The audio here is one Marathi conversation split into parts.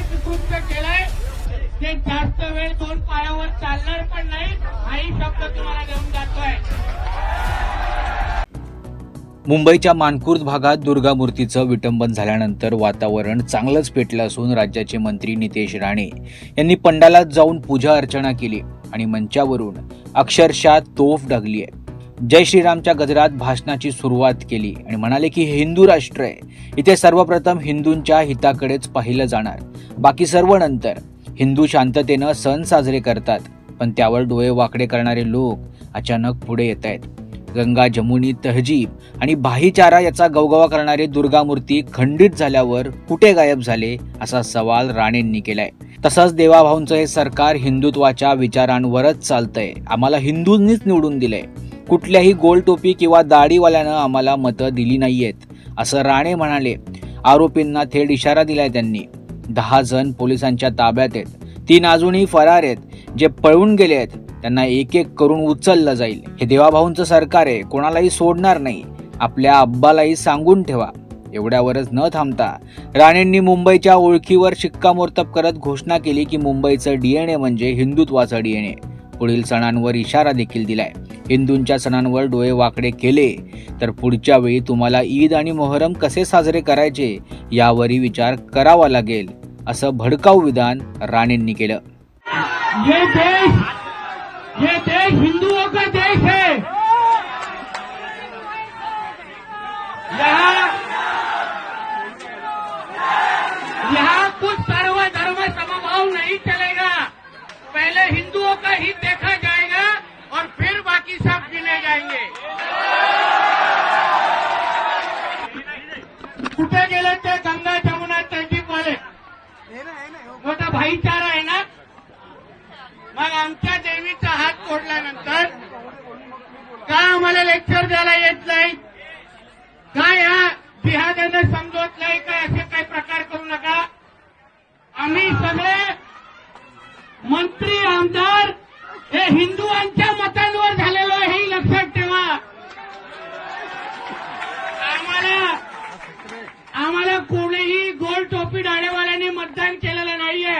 केलंय. ते जास्त वेळ दोन पायावर चालणार पण नाही. हाही शब्द तुम्हाला घेऊन जातोय. मुंबईच्या मानखुर्द भागात दुर्गा मूर्तीचं विटंबन झाल्यानंतर वातावरण चांगलंच पेटलं असून राज्याचे मंत्री नितेश राणे यांनी पंडालात जाऊन पूजा अर्चना केली आणि मंचावरून अक्षरशः तोफ डागली आहे. जय श्रीरामच्या गजरात भाषणाची सुरुवात केली आणि म्हणाले की हे हिंदू राष्ट्र आहे. इथे सर्वप्रथम हिंदूंच्या हिताकडेच पाहिलं जाणार. बाकी सर्व नंतर. हिंदू शांततेनं सण साजरे करतात. पण त्यावर डोळे वाकडे करणारे लोक अचानक पुढे येत आहेत. गंगा जमुनी तहजीब आणि भाईचारा याचा गवगवा करणारे दुर्गामूर्ती खंडित झाल्यावर कुठे गायब झाले असा सवाल राणेंनी केलाय. तसंच देवाभाऊंचं हे सरकार हिंदुत्वाच्या विचारांवरच चालतंय. आम्हाला हिंदूंनीच निवडून दिलंय. कुठल्याही गोल टोपी किंवा दाढीवाल्यानं आम्हाला मतं दिली नाही आहेत असं राणे म्हणाले. आरोपींना थेट इशारा दिलाय त्यांनी. दहा जण पोलिसांच्या ताब्यात आहेत. तीन अजूनही फरार आहेत. जे पळून गेले आहेत त्यांना एक एक करून उचललं जाईल. हे देवाभाऊंचं सरकार आहे कोणालाही सोडणार नाही. आपल्या अब्बालाही सांगून ठेवा. एवढ्यावरच न थांबता राणेंनी मुंबईच्या ओळखीवर शिक्कामोर्तब करत घोषणा केली की मुंबईचं डीएनए म्हणजे हिंदुत्वाचं डीएनए पुढील सणांवर इशारा देखील दिलाय. हिंदूंच्या सणांवर डोळे वाकडे केले तर पुढच्या वेळी तुम्हाला ईद आणि मोहरम कसे साजरे करायचे यावरही विचार करावा लागेल असं भडकाऊ विधान राणेंनी केलं. ये देश ये देश हिंदुओं का देश है। भाईचारा आहे ना? मग आमच्या देवीचा हात तोडल्यानंतर का आम्हाला लेक्चर द्यायला येत नाही? का या जिहाद्यानं समजवत नाही काय असे काही प्रकार करू नका. आम्ही सगळे मंत्री आमदार हे हिंदुआंच्या मता झालेलो आहे हे लक्षात ठेवा आम्हाला आम्हाला कोणीही गोल टोपी डाळेवाल्यांनी मतदान केलेलं नाहीये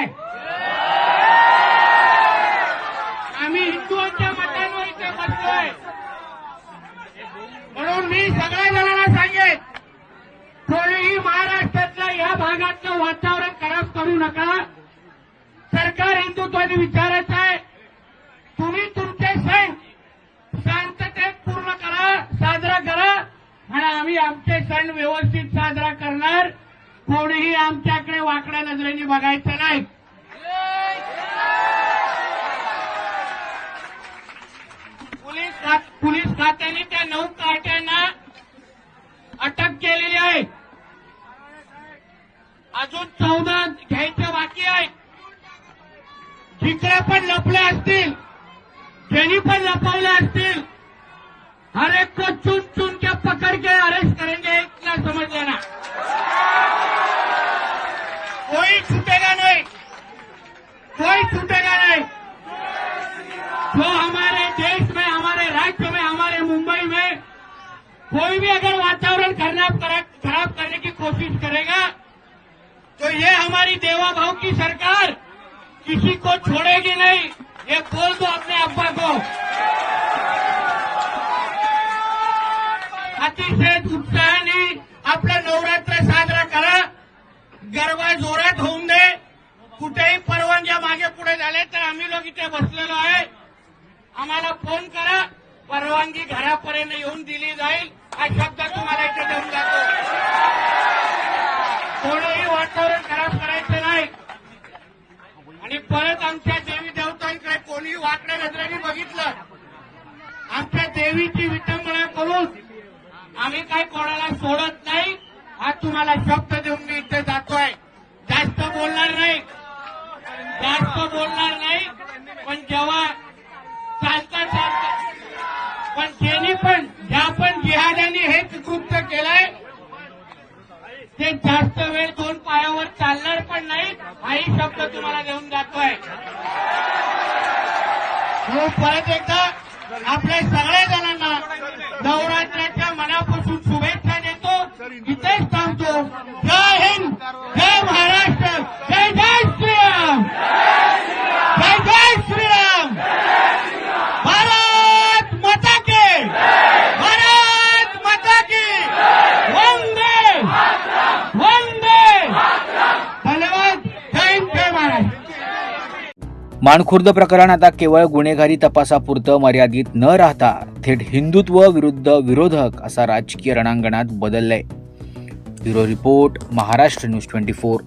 आम्ही हिंदुआंच्या मतांवर इथे बसलोय म्हणून मी सगळ्या जणांना सांगेन कोणीही महाराष्ट्रातल्या या भागातलं वातावरण खराब करू नका. सरकार हिंदुत्वाने विचारायचं आहे तुम्ही तुमचे सण शांततेत पूर्ण करा साजरा करा आणि आम्ही आमचे सण व्यवस्थित साजरा करणार. कोणीही आमच्याकडे वाकड्या नजरेने बघायचं नाही. पोलीस पोलीस खात्याने त्या नऊ कार्ट जिकडे पण लपले असतील. ज्यांनी लपवले हर एक को चुन चुन के पकड़ के अरेस्ट करेंगे इतना समझ लेना कोई छूटेगा नहीं. कोई छूटेगा नहीं. जो हमारे देश में, हमारे राज्य में, हमारे मुंबई में कोई भी अगर वातावरण खराब खराब करने की कोशिश करेगा तो ये हमारी देवा भाव की सरकार किसी को छोड़ेगी नहीं। ये बोल दो अपने अब्बा को। अतिशय उत्साहाने आपला नवरात्र साजरा करा। गरबा जोरात होऊन दे। कुठेही परवानग्या मागे पुढे झाले तर आम्ही लोक इथे बसलेलो आहे. आम्हाला फोन करा. परवानगी घरापर्यंत येऊन दिली जाईल. हा शब्द देवीची विटंबना करून आम्ही काही कोणाला सोडत नाही हा तुम्हाला शब्द देऊन मी इथे जातोय. जास्त बोलणार नाही. जास्त बोलणार नाही. पण जेव्हा चालता चालता पण त्यांनी पण ज्या पण जिहाद्यांनी हेच कृत्य केलंय ते जास्त वेळ दोन पायावर चालणार पण नाही हाही शब्द तुम्हाला देऊन जातोय. हो, परत एकदा आपल्या सगळ्या जणांना मानखुर्द प्रकरण आता केवळ गुन्हेगारी तपासापुरतं मर्यादित न राहता थेट हिंदुत्व विरुद्ध विरोधक असा राजकीय रणांगणात बदललंय. Bureau report Maharashtra news twenty four.